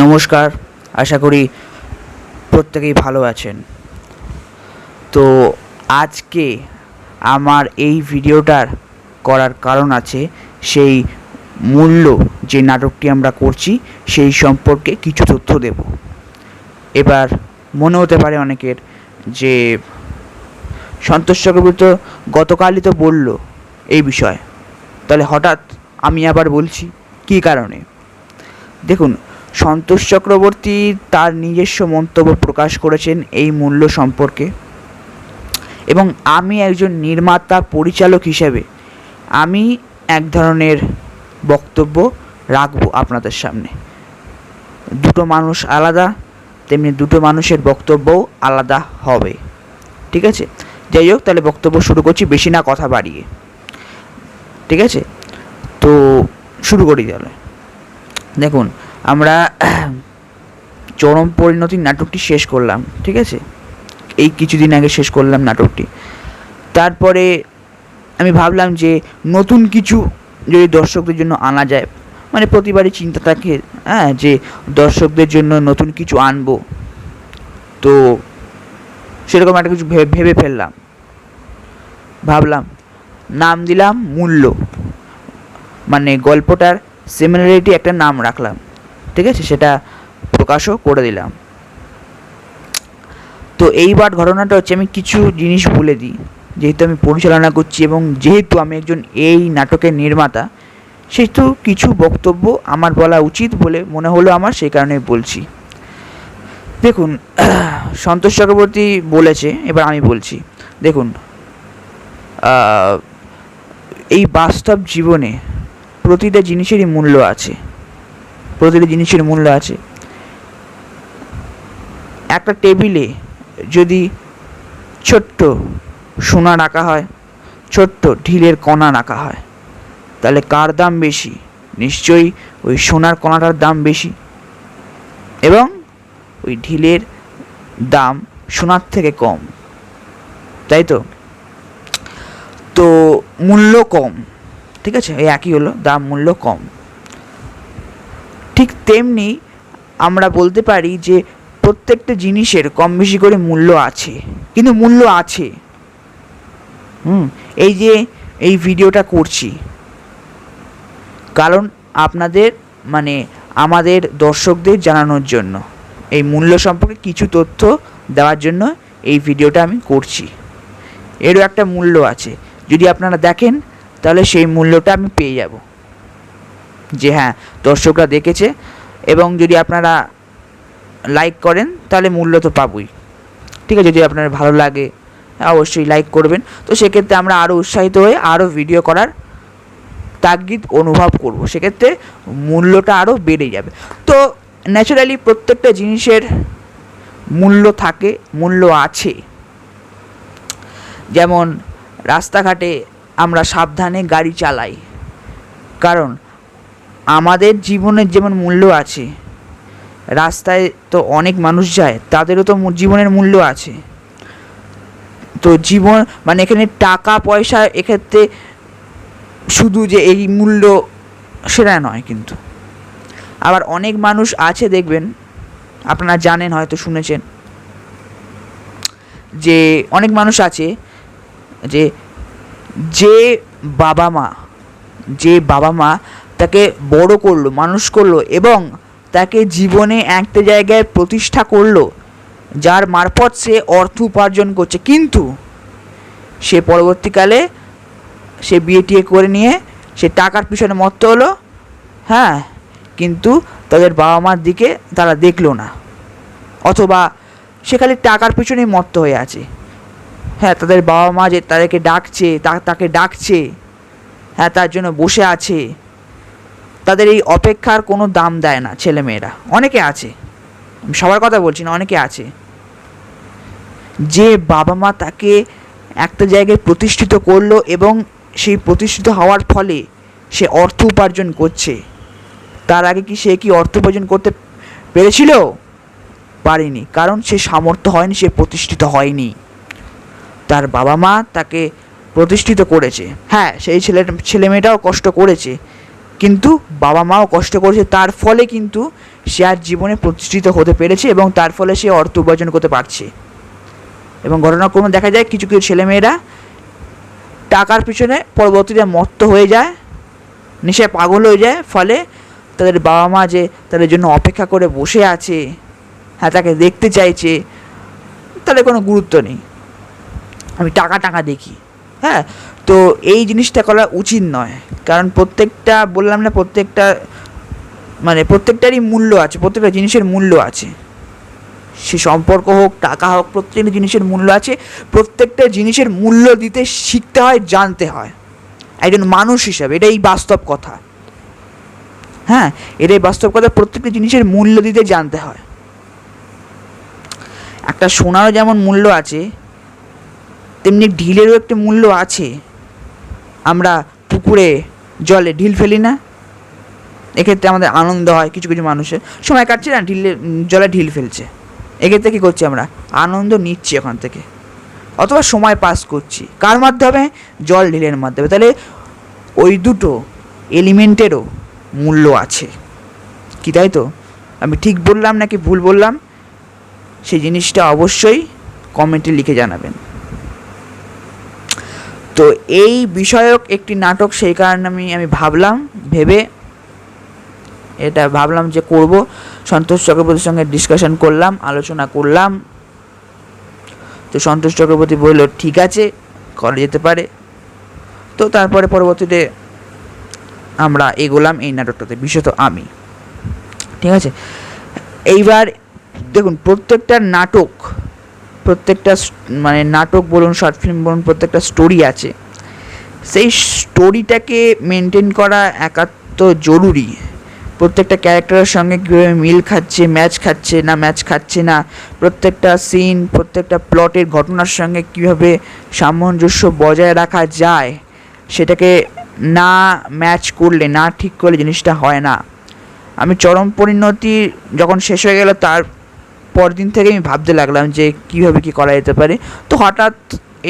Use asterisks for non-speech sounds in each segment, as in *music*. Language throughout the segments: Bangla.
নমস্কার, আশা করি প্রত্যেকেই ভালো আছেন। তো আজকে আমার এই ভিডিওটার করার কারণ আছে, সেই মূল্য যে নাটকটি আমরা করছি, সেই সম্পর্কে কিছু তথ্য দেব। এবার মনে হতে পারে অনেকের যে সন্তোষ চক্রবর্তী তো গতকালই তো বলল এই বিষয়ে। তাহলে হঠাৎ আমি আবার বলছি, কী কারণে? দেখুন সন্তোষ চক্রবর্তী তার নিজস্ব মন্তব্য প্রকাশ করেছেন এই মূল্য সম্পর্কে। এবং আমি একজন নির্মাতা পরিচালক হিসেবে আমি এক ধরনের বক্তব্য রাখব আপনাদের সামনে। দুটো মানুষ আলাদা, তেমনি দুটো মানুষের বক্তব্যও আলাদা হবে। ঠিক আছে? যাই হোক, তাহলে বক্তব্য শুরু করছি, বেশি না কথা বাড়িয়ে। ঠিক আছে? তো শুরু করি তাহলে। দেখুন আমরা চরম পরিণতির নাটকটি শেষ করলাম, ঠিক আছে? এই কিছুদিন আগে শেষ করলাম নাটকটি। তারপরে আমি ভাবলাম যে নতুন কিছু যদি দর্শকদের জন্য আনা যায় মানে প্রতিবারই চিন্তা থাকে হ্যাঁ যে দর্শকদের জন্য নতুন কিছু আনব। তো সেরকম একটা কিছু ভেবে ভেবে ফেললাম। ভাবলাম, নাম দিলাম মূল্য। মানে গল্পটার সিমিলারিটি একটা নাম রাখলাম। ঠিক আছে? সেটা প্রকাশও করে দিলাম। তো এইবার ঘটনাটা হচ্ছে, আমি কিছু জিনিস বলে দিই। যেহেতু আমি পরিচালনা করছি এবং যেহেতু আমি একজন এই নাটকের নির্মাতা, সেহেতু কিছু বক্তব্য আমার বলা উচিত বলে মনে হলো আমার, সেই কারণে বলছি। দেখুন, *clears throat* সন্তোষ চক্রবর্তী বলেছে, এবার আমি বলছি। দেখুন এই বাস্তব জীবনে প্রতিটা জিনিসেরই মূল্য আছে। প্রতিটা জিনিসের মূল্য আছে। একটা টেবিলে যদি ছোট্ট সোনা রাখা হয়, ছোট্ট ঢিলের কণা রাখা হয়, তাহলে কার দাম বেশি? নিশ্চয়ই ওই সোনার কণাটার দাম বেশি। এবং ওই ঢিলের দাম সোনার থেকে কম। তাই তো? তো মূল্য কম। ঠিক আছে? এই একই হলো, দাম মূল্য কম। ঠিক তেমনি আমরা বলতে পারি যে প্রত্যেকটা জিনিসের কম বেশি করে মূল্য আছে, কিন্তু মূল্য আছে। হুম, এই যে এই ভিডিওটা করছি। কারণ আপনাদের মানে আমাদের দর্শকদের জানানোর জন্য, এই মূল্য সম্পর্কে কিছু তথ্য দেওয়ার জন্য এই ভিডিওটা আমি করছি। এরও একটা মূল্য আছে। যদি আপনারা দেখেন, তাহলে সেই মূল্যটা আমি পেয়ে যাব। যে হ্যাঁ দর্শকরা দেখেছে এবং যদি আপনারা লাইক করেন, তাহলে মূল্য তো পাবই। ঠিক আছে, যদি আপনার ভালো লাগে, অবশ্যই লাইক করবেন। তো সেক্ষেত্রে আমরা আরও উৎসাহিত হয়ে আরও ভিডিও করার তাগিদ অনুভব করব। সেক্ষেত্রে মূল্যটা আরও বেড়ে যাবে। তো ন্যাচারালি প্রত্যেকটা জিনিসের মূল্য থাকে, মূল্য আছে। যেমন রাস্তাঘাটে আমরা সাবধানে গাড়ি চালাই। কারণ আমাদের জীবনের যেমন মূল্য আছে, রাস্তায় তো অনেক মানুষ যায়, তাদেরও তো জীবনের মূল্য আছে। তো জীবন মানে এখানে টাকা, পয়সা এক্ষেত্রে শুধু যে এই মূল্য সেটা নয় কিন্তু। আবার অনেক মানুষ আছে দেখবেন, আপনারা জানেন, হয়তো শুনেছেন, যে অনেক মানুষ আছে, যে যে বাবা মা, যে বাবা মা তাকে বড় করল, মানুষ করল এবং তাকে জীবনে একটা জায়গায় প্রতিষ্ঠা করল, যার মারফত সে অর্থ উপার্জন করছে। কিন্তু সে পরবর্তীকালে সে বিয়ে টিয়ে করে নিয়ে সে টাকার পিছনে মত্ত হলো। হ্যাঁ কিন্তু তাদের বাবা মার দিকে তারা দেখল না। অথবা সে খালি টাকার পিছনেই মত্ত হয়ে আছে। হ্যাঁ তাদের বাবা মা যে তাদেরকে ডাকছে তাকে ডাকছে হ্যাঁ তার জন্য বসে আছে। তাদের এই অপেক্ষার কোনো দাম দেয় না ছেলেমেয়েরা। অনেকে আছে। আমি সবার কথা বলছি না, অনেকে আছে। যে বাবা মা তাকে একটা জায়গায় প্রতিষ্ঠিত করল এবং সেই প্রতিষ্ঠিত হওয়ার ফলে সে অর্থ উপার্জন করছে। তার আগে কি সে কি অর্থ উপার্জন করতে পেরেছিল? পারেনি, কারণ সে সামর্থ্য হয়নি, সে প্রতিষ্ঠিত হয়নি। তার বাবা মা তাকে প্রতিষ্ঠিত করেছে। হ্যাঁ সেই ছেলে ছেলে মেয়েটাও কষ্ট করেছে। কিন্তু বাবা মাও কষ্ট করেছে। তার ফলে কিন্তু সে আর জীবনে প্রতিষ্ঠিত হতে পেরেছে এবং তার ফলে সে অর্থ উপার্জন করতে পারছে। এবং ঘটনাক্রমে দেখা যায় কিছু কিছু ছেলেমেয়েরা টাকার পিছনে পরবর্তীতে মত্ত হয়ে যায়, নেশায় পাগল হয়ে যায়, ফলে তাদের বাবা মা যে তাদের জন্য অপেক্ষা করে বসে আছে হ্যাঁ তাকে দেখতে চাইছে, তাদের কোনো গুরুত্ব নেই। আমি টাকা টাকা দেখি। হ্যাঁ তো এই জিনিসটা করা উচিত নয়। কারণ প্রত্যেকটা, বললাম না প্রত্যেকটা মানে প্রত্যেকটারই মূল্য আছে, প্রত্যেকটা জিনিসের মূল্য আছে। সে সম্পর্ক হোক, টাকা হোক, প্রত্যেকটা জিনিসের মূল্য আছে, প্রত্যেকটা জিনিসের মূল্য দিতে শিখতে হয়, জানতে হয়। একজন মানুষ হিসাবে, এটাই বাস্তব কথা। হ্যাঁ এটাই বাস্তব কথা, প্রত্যেকটা জিনিসের মূল্য দিতে জানতে হয়। একটা সোনারও যেমন মূল্য আছে তেমনি ঢিলেরও একটি মূল্য আছে। আমরা পুকুরে জলে ঢিল ফেলি না। এক্ষেত্রে আমাদের আনন্দ হয় কিছু কিছু মানুষের। সময় কাটছে না, ঢিলে, জলে ঢিল ফেলছে। এক্ষেত্রে কী করছি আমরা? আনন্দ নিচ্ছি ওখান থেকে। অথবা সময় পাস করছি। কার মাধ্যমে? জল ঢিলের মাধ্যমে। তাহলে ওই দুটো এলিমেন্টেরও মূল্য আছে। কি তাই তো? আমি ঠিক বললাম নাকি ভুল বললাম? সেই জিনিসটা অবশ্যই কমেন্টে লিখে জানাবেন। তো এই বিষয়ক একটি নাটক সেই কারণে আমি আমি ভাবলাম, ভেবে এটা ভাবলাম যে করব। সন্তোষ চক্রবর্তীর সঙ্গে ডিসকাশন করলাম, আলোচনা করলাম। তো সন্তোষ চক্রবর্তী বলল, ঠিক আছে, করা যেতে পারে। তো তারপরে পরবর্তীতে আমরা এগোলাম এই নাটকটাতে, বিশেষত আমি। ঠিক আছে? এইবার দেখুন, প্রত্যেকটা নাটক প্রত্যেকটা মানে নাটক বলুন শর্ট ফিল্ম বলুন, প্রত্যেকটা স্টোরি আছে। সেই স্টোরিটাকে মেনটেন করা একাত্ম জরুরি। প্রত্যেকটা ক্যারেক্টারের সঙ্গে কীভাবে মিল খাচ্ছে ম্যাচ খাচ্ছে না ম্যাচ খাচ্ছে না, প্রত্যেকটা সিন প্রত্যেকটা প্লটের ঘটনার সঙ্গে কীভাবে সামঞ্জস্য বজায় রাখা যায়, সেটাকে না ম্যাচ করলে, না ঠিক করলে জিনিসটা হয় না। আমি চরম পরিণতি যখন শেষ হয়ে গেল, তার পরদিন থেকে আমি ভাবতে লাগলাম যে কীভাবে কী করা যেতে পারে। তো হঠাৎ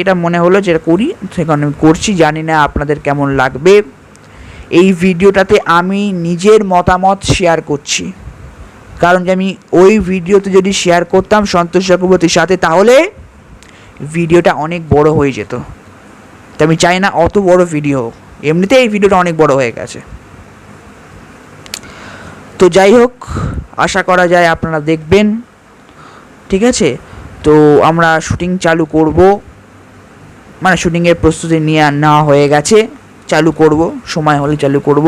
এটা মনে হলো যে করি সেখানে আমি করছি, জানি না আপনাদের কেমন লাগবে। এই ভিডিওটাতে আমি নিজের মতামত শেয়ার করছি। কারণ যে আমি ওই ভিডিওতে যদি শেয়ার করতাম সন্তোষ চক্রবর্তীর সাথে, তাহলে ভিডিওটা অনেক বড় হয়ে যেত। তো আমি চাই না অত বড় ভিডিও হোক। এমনিতে এই ভিডিওটা অনেক বড় হয়ে গেছে। তো যাই হোক, আশা করা যায় আপনারা দেখবেন। ঠিক আছে? তো আমরা শুটিং চালু করব। মানে শুটিংয়ের প্রস্তুতি নিয়ে নেওয়া হয়ে গেছে। চালু করব, সময় হলে চালু করব।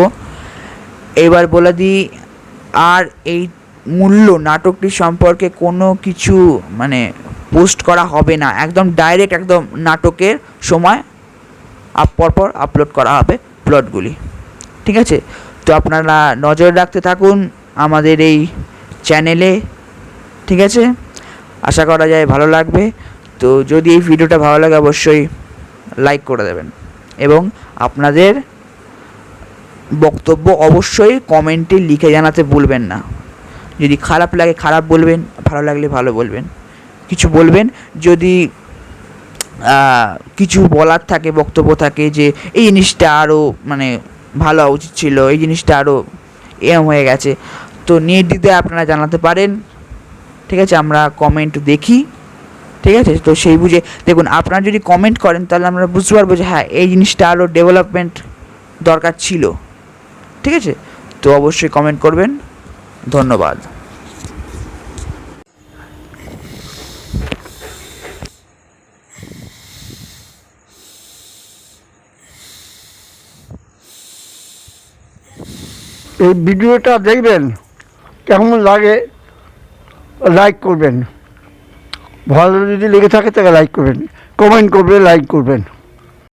এবার বলে দিই, আর এই মূল্য নাটকটি সম্পর্কে কোনো কিছু মানে পোস্ট করা হবে না। একদম ডাইরেক্ট একদম নাটকের সময় আপ, পরপর আপলোড করা হবে প্লটগুলি ঠিক আছে? তো আপনারা নজর রাখতে থাকুন আমাদের এই চ্যানেলে ঠিক আছে? আশা করা যায় ভালো লাগবে। তো যদি এই ভিডিওটা ভালো লাগে, অবশ্যই লাইক করে দেবেন। এবং আপনাদের বক্তব্য অবশ্যই কমেন্টে লিখে জানাতে ভুলবেন না। যদি খারাপ লাগে, খারাপ বলবেন, ভালো লাগলে ভালো বলবেন। কিছু বলবেন, যদি কিছু বলার থাকে, বক্তব্য থাকে যে এই জিনিসটা আরও মানে ভালো উচিত ছিল, এই জিনিসটা আরও এম হয়ে গেছে, তো নির্দ্বিধে আপনারা জানাতে পারেন। ঠিক আছে, আমরা কমেন্ট দেখি, ঠিক আছে? তো সেই বুঝে, দেখুন, আপনারা যদি কমেন্ট করেন, তাহলে আমরা বুঝতে পারব যে হ্যাঁ এই জিনিসটা আরও ডেভেলপমেন্ট দরকার ছিল। ঠিক আছে? তো অবশ্যই কমেন্ট করবেন। ধন্যবাদ। এই ভিডিওটা দেখবেন, কেমন লাগে লাইক করবেন। ভালো যদি লেগে থাকে তাকে লাইক করবেন। কমেন্ট করবে লাইক করবেন।